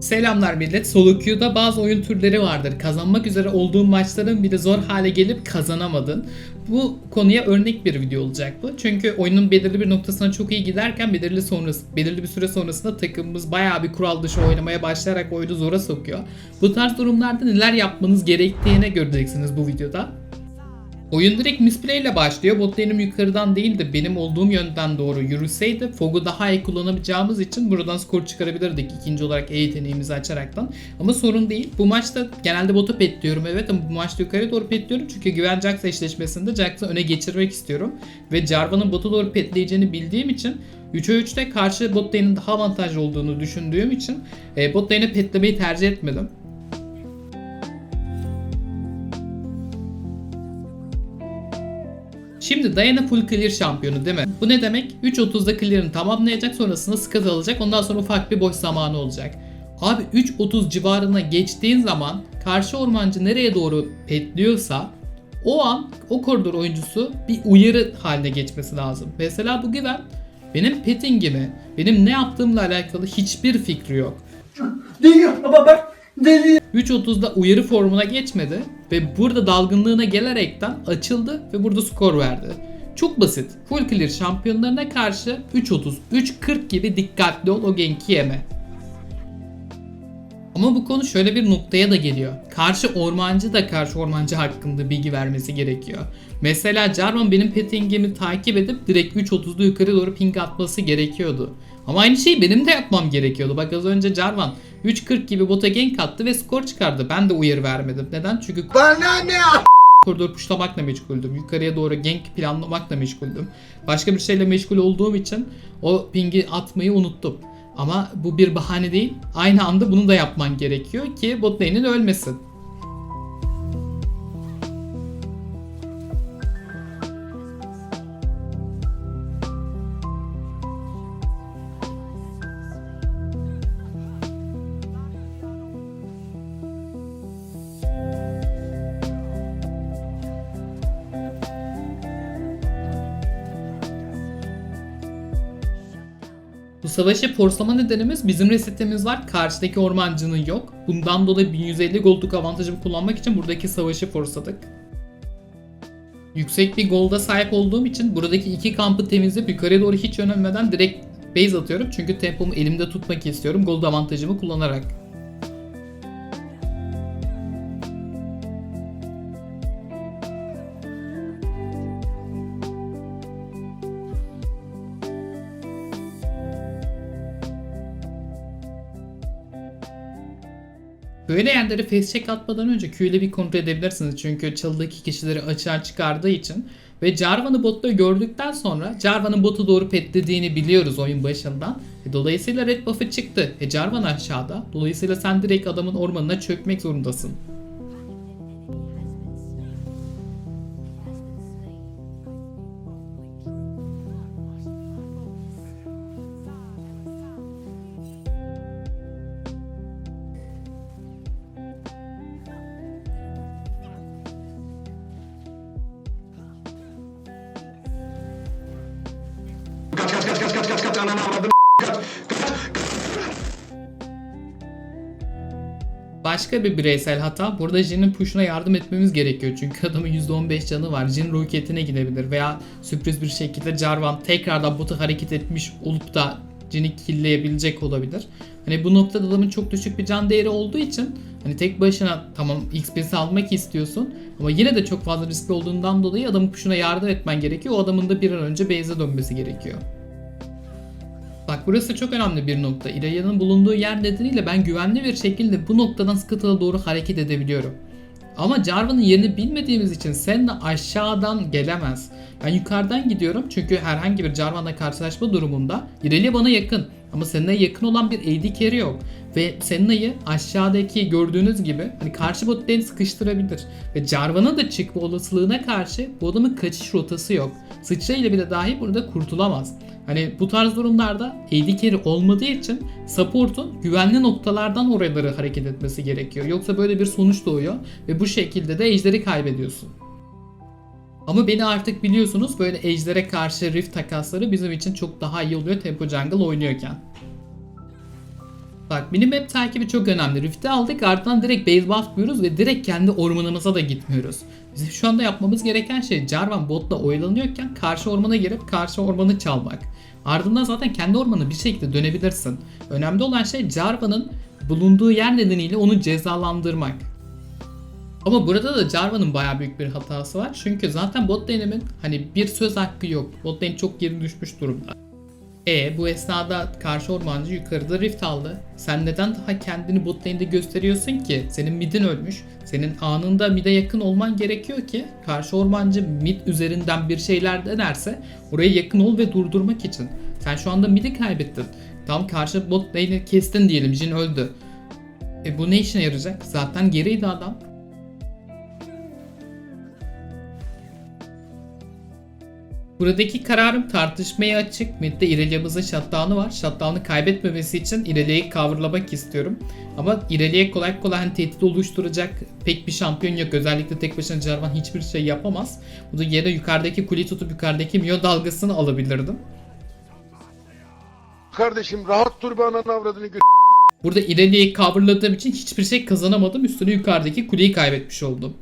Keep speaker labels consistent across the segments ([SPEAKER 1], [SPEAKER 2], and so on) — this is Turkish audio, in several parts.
[SPEAKER 1] Selamlar millet. Solo queue'da bazı oyun türleri vardır. Kazanmak üzere olduğun maçların bile zor hale gelip kazanamadın. Bu konuya örnek bir video olacak bu. Çünkü oyunun belirli bir noktasına çok iyi giderken belirli sonrası, belirli bir süre sonrasında takımımız bayağı bir kural dışı oynamaya başlayarak oyunu zora sokuyor. Bu tarz durumlarda neler yapmanız gerektiğine göreceksiniz bu videoda. Oyun direkt misplay ile başlıyor. Bot lane'im yukarıdan değil de benim olduğum yönden doğru yürüseydi Fog'u daha iyi kullanabileceğimiz için buradan skor çıkarabilirdik ikinci olarak E yeteneğimizi açaraktan. Ama sorun değil. Bu maçta genelde bota petliyorum evet ama bu maçta yukarı doğru petliyorum çünkü Güven Jax eşleşmesinde Jax'ı öne geçirmek istiyorum. Ve Jarvan'ın bota doğru petleyeceğini bildiğim için 3'e 3'te karşı bot lane'in daha avantajlı olduğunu düşündüğüm için e, bot lane'e petlemeyi tercih etmedim. Şimdi Diana full clear şampiyonu değil mi? Bu ne demek? 3.30'da clear'ını tamamlayacak sonrasında skat alacak ondan sonra ufak bir boş zamanı olacak. Abi 3.30 civarına geçtiğin zaman karşı ormancı nereye doğru petliyorsa o an o koridor oyuncusu bir uyarı haline geçmesi lazım. Mesela bu güven benim pettingimi, benim ne yaptığımla alakalı hiçbir fikri yok.
[SPEAKER 2] Deliyor baba bak deliyor.
[SPEAKER 1] 3.30'da uyarı formuna geçmedi ve burada dalgınlığına gelerekten açıldı ve burada skor verdi. Çok basit. Full clear şampiyonlarına karşı 3.30, 3.40 gibi dikkatli ol o genki yeme. Ama bu konu şöyle bir noktaya da geliyor. Karşı ormancı da karşı ormancı hakkında bilgi vermesi gerekiyor. Mesela Jarvan benim pettingimi takip edip direkt 3.30'da yukarı doğru ping atması gerekiyordu. Ama aynı şeyi benim de yapmam gerekiyordu. Bak az önce Jarvan 3.40 gibi bota gank attı ve skor çıkardı. Ben de uyarı vermedim. Neden? Çünkü
[SPEAKER 2] Bana ne
[SPEAKER 1] koridor puşlamakla meşguldüm. Yukarıya doğru gank planlamakla meşguldüm. Başka bir şeyle meşgul olduğum için o pingi atmayı unuttum. Ama bu bir bahane değil. Aynı anda bunu da yapman gerekiyor ki bot lane'in ölmesin. Bu savaşı forslama nedenimiz bizim resetimiz var. Karşıdaki ormancının yok. Bundan dolayı 1150 goldluk avantajımı kullanmak için buradaki savaşı forsladık. Yüksek bir golda sahip olduğum için buradaki iki kampı temizleyip yukarıya doğru hiç yönelmeden direkt base atıyorum. Çünkü tempomu elimde tutmak istiyorum gold avantajımı kullanarak. Böyle yerlere face check atmadan önce Q bir kontrol edebilirsiniz. Çünkü çalıdaki kişileri açığa çıkardığı için. Ve Jarvan'ı botta gördükten sonra Jarvan'ın botu doğru petlediğini biliyoruz oyun başından. E, dolayısıyla red buff'ı çıktı. E Jarvan aşağıda. Dolayısıyla sen direkt adamın ormanına çökmek zorundasın. Başka bir bireysel hata. Burada Jin'in push'una yardım etmemiz gerekiyor. Çünkü adamın %15 canı var. Jin roketine gidebilir. Veya sürpriz bir şekilde Jarvan tekrardan botu hareket etmiş olup da Jin'i killeyebilecek olabilir. Hani bu noktada adamın çok düşük bir can değeri olduğu için hani tek başına tamam XP'si almak istiyorsun ama yine de çok fazla riskli olduğundan dolayı adamın push'una yardım etmen gerekiyor. O adamın da bir an önce base'e dönmesi gerekiyor. Bak burası çok önemli bir nokta. İlayda'nın bulunduğu yer nedeniyle ben güvenli bir şekilde bu noktadan Scuttle'a doğru hareket edebiliyorum. Ama Jarvan'ın yerini bilmediğimiz için Senna aşağıdan gelemez. Ben yukarıdan gidiyorum çünkü herhangi bir Jarvan'la karşılaşma durumunda İrelia bana yakın. Ama Senna'ya yakın olan bir AD carry yok. Ve Senna'yı aşağıdaki gördüğünüz gibi hani karşı bot lane sıkıştırabilir. Ve Jarvan'a da çıkma olasılığına karşı bu adamın kaçış rotası yok. Sıçrayla bile dahi burada kurtulamaz. Hani bu tarz durumlarda AD carry olmadığı için support'un güvenli noktalardan oraları hareket etmesi gerekiyor. Yoksa böyle bir sonuç doğuyor ve bu şekilde de ejderi kaybediyorsun. Ama beni artık biliyorsunuz böyle ejdere karşı rift takasları bizim için çok daha iyi oluyor Tempo Jungle oynuyorken. Bak minimap takibi çok önemli. Rift'i aldık ardından direkt base basmıyoruz ve direkt kendi ormanımıza da gitmiyoruz. Bizim şu anda yapmamız gereken şey Jarvan botla oyalanıyorken karşı ormana girip karşı ormanı çalmak. Ardından zaten kendi ormanı bir şekilde dönebilirsin. Önemli olan şey Jarvan'ın bulunduğu yer nedeniyle onu cezalandırmak. Ama burada da Jarvan'ın bayağı büyük bir hatası var. Çünkü zaten bot lane'imin hani bir söz hakkı yok. Bot lane çok geri düşmüş durumda. E bu esnada karşı ormancı yukarıda rift aldı. Sen neden daha kendini bot lane'de gösteriyorsun ki? Senin midin ölmüş. Senin anında mid'e yakın olman gerekiyor ki karşı ormancı mid üzerinden bir şeyler denerse oraya yakın ol ve durdurmak için. Sen şu anda mid'i kaybettin. Tam karşı bot lane'i kestin diyelim. Jin öldü. E bu ne işine yarayacak? Zaten geriydi adam. Buradaki kararım tartışmaya açık. Mid'de İrelia'mızın shutdown'u var. Shutdown'u kaybetmemesi için İrelia'yı coverlamak istiyorum. Ama İrelia kolay kolay hani tehdit oluşturacak pek bir şampiyon yok. Özellikle tek başına Jarvan hiçbir şey yapamaz. Bu da yere yukarıdaki kuleyi tutup yukarıdaki Mio dalgasını alabilirdim.
[SPEAKER 3] Kardeşim rahat dur be ananı avradını gö...
[SPEAKER 1] Burada İrelia'yı coverladığım için hiçbir şey kazanamadım. Üstüne yukarıdaki kuleyi kaybetmiş oldum.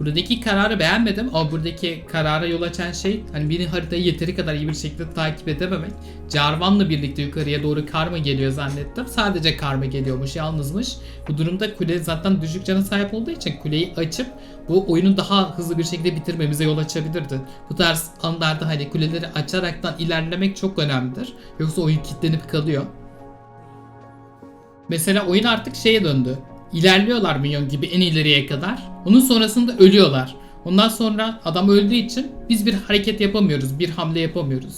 [SPEAKER 1] Buradaki kararı beğenmedim ama buradaki karara yol açan şey hani bir haritayı yeteri kadar iyi bir şekilde takip edememek. Jarvan'la birlikte yukarıya doğru karma geliyor zannettim. Sadece karma geliyormuş, yalnızmış. Bu durumda kule zaten düşük cana sahip olduğu için kuleyi açıp bu oyunu daha hızlı bir şekilde bitirmemize yol açabilirdi. Bu tarz anlarda hani kuleleri açaraktan ilerlemek çok önemlidir. Yoksa oyun kilitlenip kalıyor. Mesela oyun artık şeye döndü. İlerliyorlar minyon gibi en ileriye kadar. Onun sonrasında ölüyorlar. Ondan sonra adam öldüğü için biz bir hareket yapamıyoruz, bir hamle yapamıyoruz.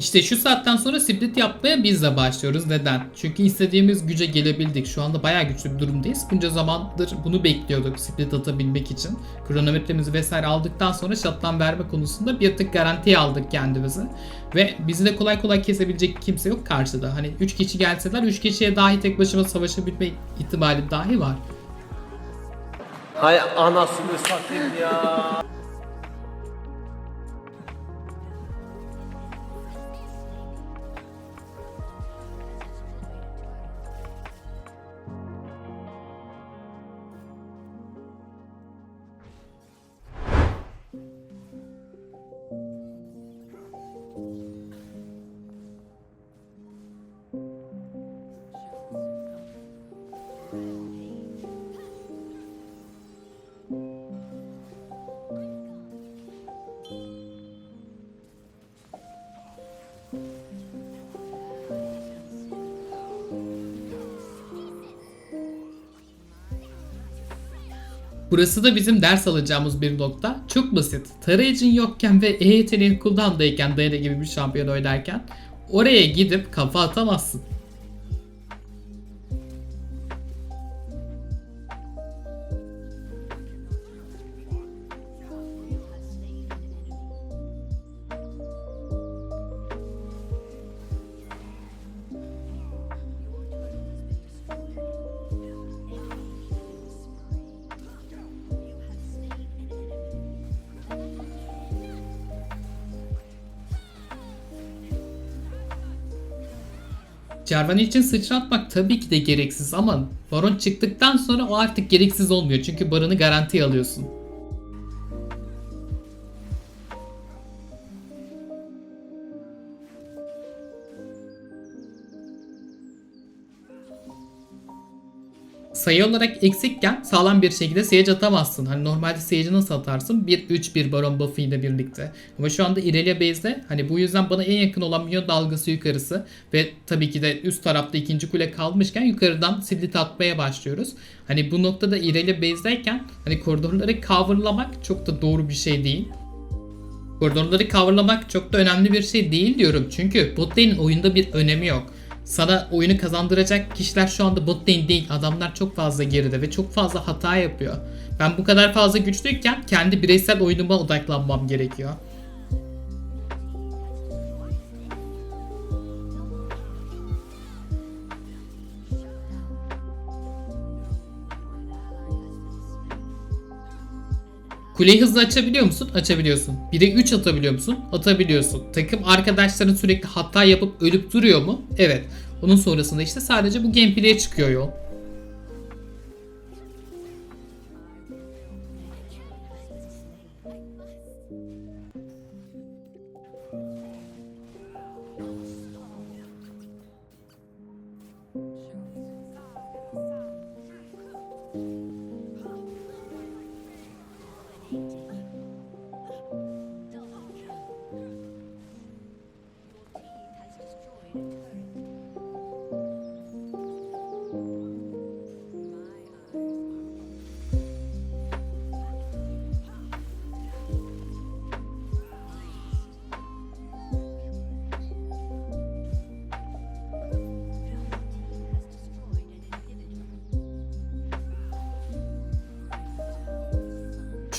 [SPEAKER 1] İşte şu saatten sonra split yapmaya biz de başlıyoruz. Neden? Çünkü istediğimiz güce gelebildik. Şu anda bayağı güçlü bir durumdayız. Bunca zamandır bunu bekliyorduk split atabilmek için. Kronometremizi vesaire aldıktan sonra shutdown verme konusunda bir tık garantiye aldık kendimizi. Ve bizi de kolay kolay kesebilecek kimse yok karşıda. Hani 3 kişi gelseler 3 kişiye dahi tek başıma savaşabilme ihtimali dahi var.
[SPEAKER 4] Hay anasını satayım ya.
[SPEAKER 1] Burası da bizim ders alacağımız bir nokta. Çok basit. Tarayıcın yokken ve E yeteneğin cooldown'dayken Diana gibi bir şampiyon oynarken oraya gidip kafa atamazsın. Jarvan için sıçratmak tabii ki de gereksiz ama Baron çıktıktan sonra o artık gereksiz olmuyor. Çünkü Baron'u garantiye alıyorsun. Sayı olarak eksikken sağlam bir şekilde Sage atamazsın. Hani normalde Sage'i nasıl atarsın? 1-3-1 Baron buff'ı ile birlikte. Ama şu anda Irelia base'de hani bu yüzden bana en yakın olan milyon dalgası yukarısı ve tabii ki de üst tarafta ikinci kule kalmışken yukarıdan split atmaya başlıyoruz. Hani bu noktada Irelia base'deyken hani koridorları coverlamak çok da doğru bir şey değil. Koridorları coverlamak çok da önemli bir şey değil diyorum. Çünkü bot lane'in oyunda bir önemi yok. Sana oyunu kazandıracak kişiler şu anda bot lane değil. Adamlar çok fazla geride ve çok fazla hata yapıyor. Ben bu kadar fazla güçlüyken kendi bireysel oyunuma odaklanmam gerekiyor. Kuleyi hızlı açabiliyor musun? Açabiliyorsun. 1'e 3 atabiliyor musun? Atabiliyorsun. Takım arkadaşların sürekli hata yapıp ölüp duruyor mu? Evet. Onun sonrasında işte sadece bu gameplay'e çıkıyor yol.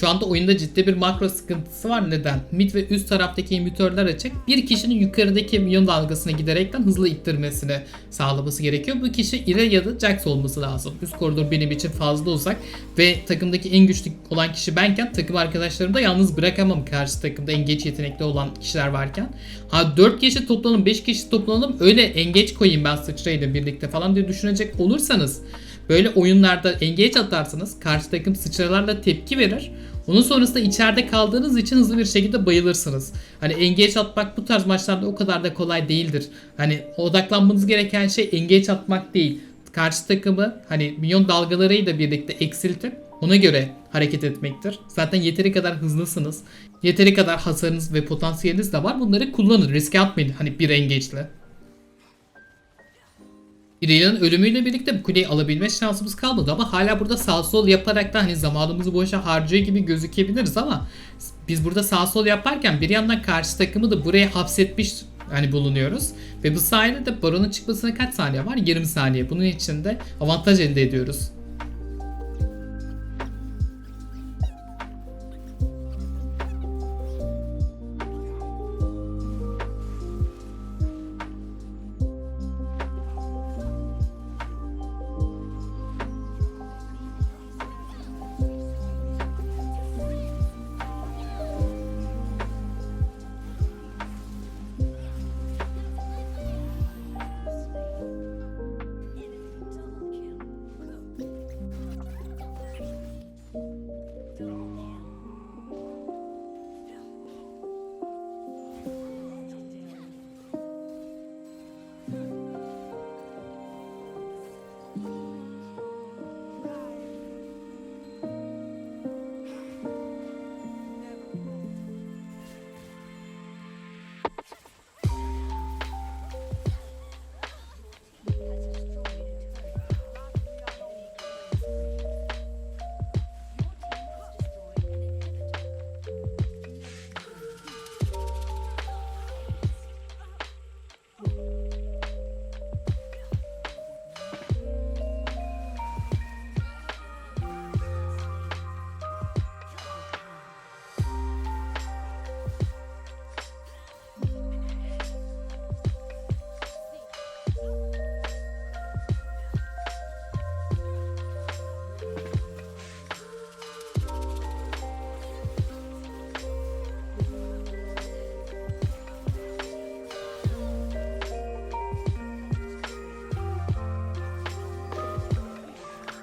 [SPEAKER 1] Şu anda oyunda ciddi bir makro sıkıntısı var. Neden? Mid ve üst taraftaki imitörler açık. Bir kişinin yukarıdaki milyon dalgasına giderekten hızlı ittirmesini sağlaması gerekiyor. Bu kişi İre ya da Jax olması lazım. Üst koridor benim için fazla uzak ve takımdaki en güçlü olan kişi benken takım arkadaşlarımı da yalnız bırakamam karşı takımda en geç yetenekli olan kişiler varken. Ha 4 kişi toplanalım 5 kişi toplanalım öyle en geç koyayım ben sıçrayla birlikte falan diye düşünecek olursanız Böyle oyunlarda engage atarsınız. Karşı takım sıçralarla tepki verir. Onun sonrasında içeride kaldığınız için hızlı bir şekilde bayılırsınız. Hani engage atmak bu tarz maçlarda o kadar da kolay değildir. Hani odaklanmanız gereken şey engage atmak değil. Karşı takımı hani milyon dalgalarıyla birlikte eksiltip ona göre hareket etmektir. Zaten yeteri kadar hızlısınız. Yeteri kadar hasarınız ve potansiyeliniz de var. Bunları kullanın. Riske atmayın hani bir engage'le. İrelia'nın ölümüyle birlikte bu kuleyi alabilme şansımız kalmadı ama hala burada sağ sol yaparak da hani zamanımızı boşa harcıyor gibi gözükebiliriz ama biz burada sağ sol yaparken bir yandan karşı takımı da buraya hapsetmiş hani bulunuyoruz. Ve bu sayede de baronun çıkmasına kaç saniye var? 20 saniye. Bunun için de avantaj elde ediyoruz.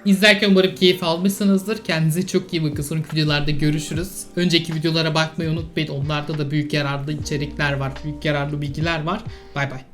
[SPEAKER 1] İzlerken umarım keyif almışsınızdır. Kendinize çok iyi bakın. Sonraki videolarda görüşürüz. Önceki videolara bakmayı unutmayın. Onlarda da büyük yararlı içerikler var. Büyük yararlı bilgiler var. Bay bay.